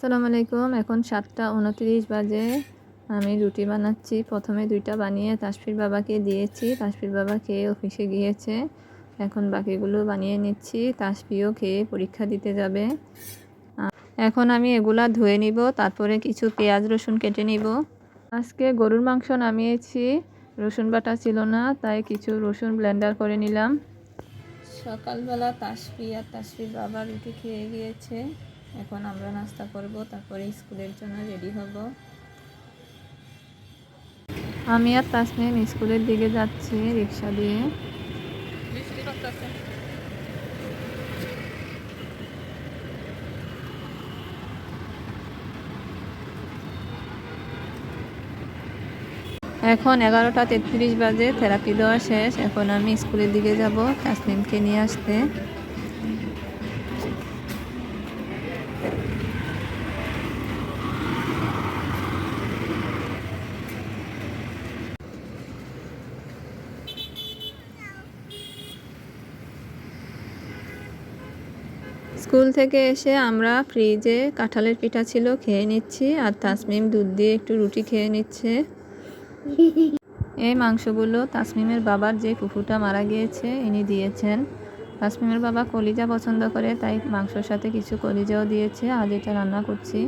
আসসালামু আলাইকুম। এখন সাতটা উনত্রিশ বাজে। আমি রুটি বানাচ্ছি। প্রথমে দুইটা বানিয়ে তাসফির বাবাকে দিয়েছি। তাসফির বাবা খেয়ে অফিসে গিয়েছে। এখন বাকিগুলো বানিয়ে নিচ্ছি। তাসফিও খেয়ে পরীক্ষা দিতে যাবে। এখন আমি এগুলা ধুয়ে নিব। তারপরে কিছু পেঁয়াজ, রসুন কেটে নিব। আজকে গরুর মাংস নামিয়েছি। রসুন বাটা ছিল না, তাই কিছু রসুন ব্লেন্ডার করে নিলাম। সকালবেলা তাসফি আর তাসফির বাবা রুটি খেয়ে গিয়েছে। এখন আমরা নাস্তা করব তারপরে স্কুলের জন্য রেডি হব। আমি আর তাসমিম স্কুলের দিকে যাচ্ছি রিক্সা দিয়ে। এখন এগারোটা তেত্রিশ বাজে থেরাপি দেওয়া শেষ। এখন আমি স্কুলের দিকে যাব তাসমিনকে নিয়ে আসতে। স্কুল থেকে এসে আমরা ফ্রিজে কাঁঠালের পিঠা ছিল খেয়ে নিচ্ছি আর তাসমিম দুধ দিয়ে একটু রুটি খেয়ে নিচ্ছে। এই মাংসগুলো তাসমিমের বাবার যে ফুফুটা মারা গিয়েছে ইনি দিয়েছেন। তাসমিমের বাবা কলিজা পছন্দ করে, তাই মাংসর সাথে কিছু কলিজাও দিয়েছে। আজ এটা রান্না করছি।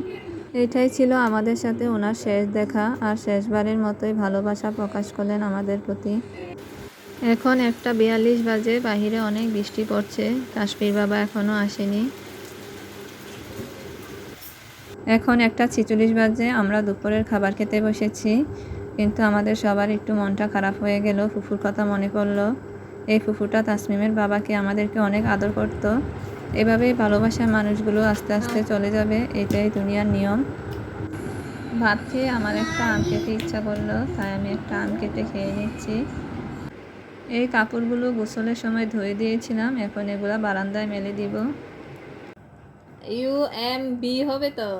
এটাই ছিল আমাদের সাথে ওনার শেষ দেখা, আর শেষবারের মতোই ভালোবাসা প্রকাশ করলেন আমাদের প্রতি। এখন একটা বিয়াল্লিশ বাজে, বাহিরে অনেক বৃষ্টি পড়ছে। কাশ্মীর বাবা এখনও আসেনি। এখন একটা ছিচল্লিশ বাজে, আমরা দুপুরের খাবার খেতে বসেছি। কিন্তু আমাদের সবার একটু মনটা খারাপ হয়ে গেল, ফুফুর কথা মনে পড়ল। এই ফুফুটা তাসমিমের বাবাকে আমাদেরকে অনেক আদর করত। এভাবেই ভালোবাসার মানুষগুলো আস্তে আস্তে চলে যাবে, এটাই দুনিয়ার নিয়ম। ভাত খেয়ে আমার একটা আম খেতে ইচ্ছা করল, তাই আমি একটা আম কেটে খেয়ে নিচ্ছি। এই কাপড়গুলো গোসলের সময় ধুয়ে দিয়েছিলাম, এখন এগুলো বারান্দায় মেলে দিব। ইউ এম বি হবে তো?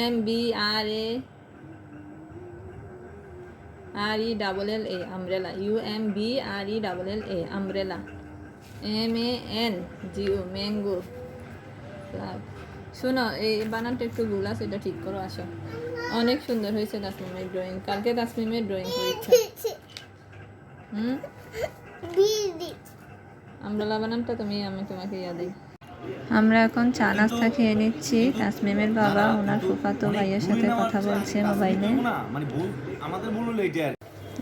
M B R A R E double L A umbrella U M B R E double L A umbrella M A N G O mango শোনো এই বানানটা একটু ভুল আছে এটা ঠিক করো আসো। অনেক সুন্দর হয়েছে তাসমিমের ড্রয়িং কালকে তাসমিমের ড্রয়িং পরীক্ষা হুম? আমব্রেলা বানানটা তুমি আমি তোমাকে ইয়া দিই। আমরা এখন চা নাস্তা খেয়ে নিচ্ছি। তাসমিমের বাবা, ওনার ফুফাতো ভাইয়ের সাথে কথা বলছে মোবাইলে।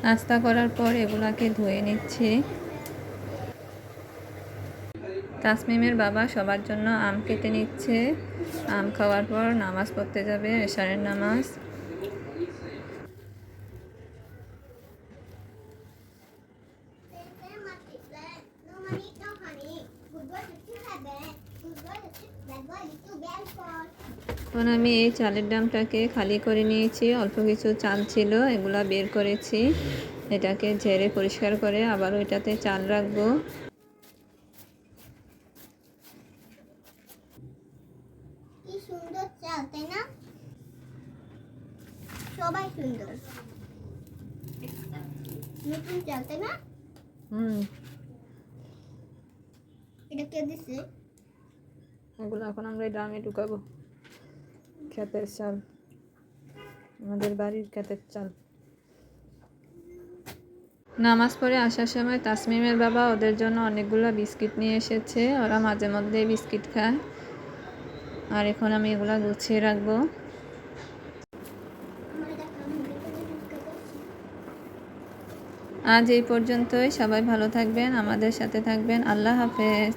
নাস্তা করার পর এগুলাকে ধুয়ে নিচ্ছি। তাসমিমের বাবা সবার জন্য আম কেটে নিচ্ছে। আম খাওয়ার পর নামাজ পড়তে যাবে, এশারের নামাজ। এখন আমি এই চালের ডামটাকে খালি করে নিয়েছি অল্প কিছু চাল ছিল এগুলা বের করেছি। এটাকে ঝেড়ে পরিষ্কার করে আবার ওইটাতে চাল রাখব। চাল তাই না? সবাই সুন্দর। নতুন চাল তাই না? হুম। এটা কে দিছে? এগুলো এখন আমরা ড্রামে ঢুকাবো। ক্ষেতের চাল। আমাদের বাড়ির ক্ষেতের চাল। নামাজ পড়ে আসার সময় তাসমিমের বাবা ওদের জন্য অনেকগুলো বিস্কিট নিয়ে এসেছে। ওরা মাঝে মধ্যে বিস্কিট খায়। আর এখন আমি এগুলো গুছিয়ে রাখব। আজ এই পর্যন্তই। সবাই ভালো থাকবেন, আমাদের সাথে থাকবেন। আল্লাহ হাফেজ।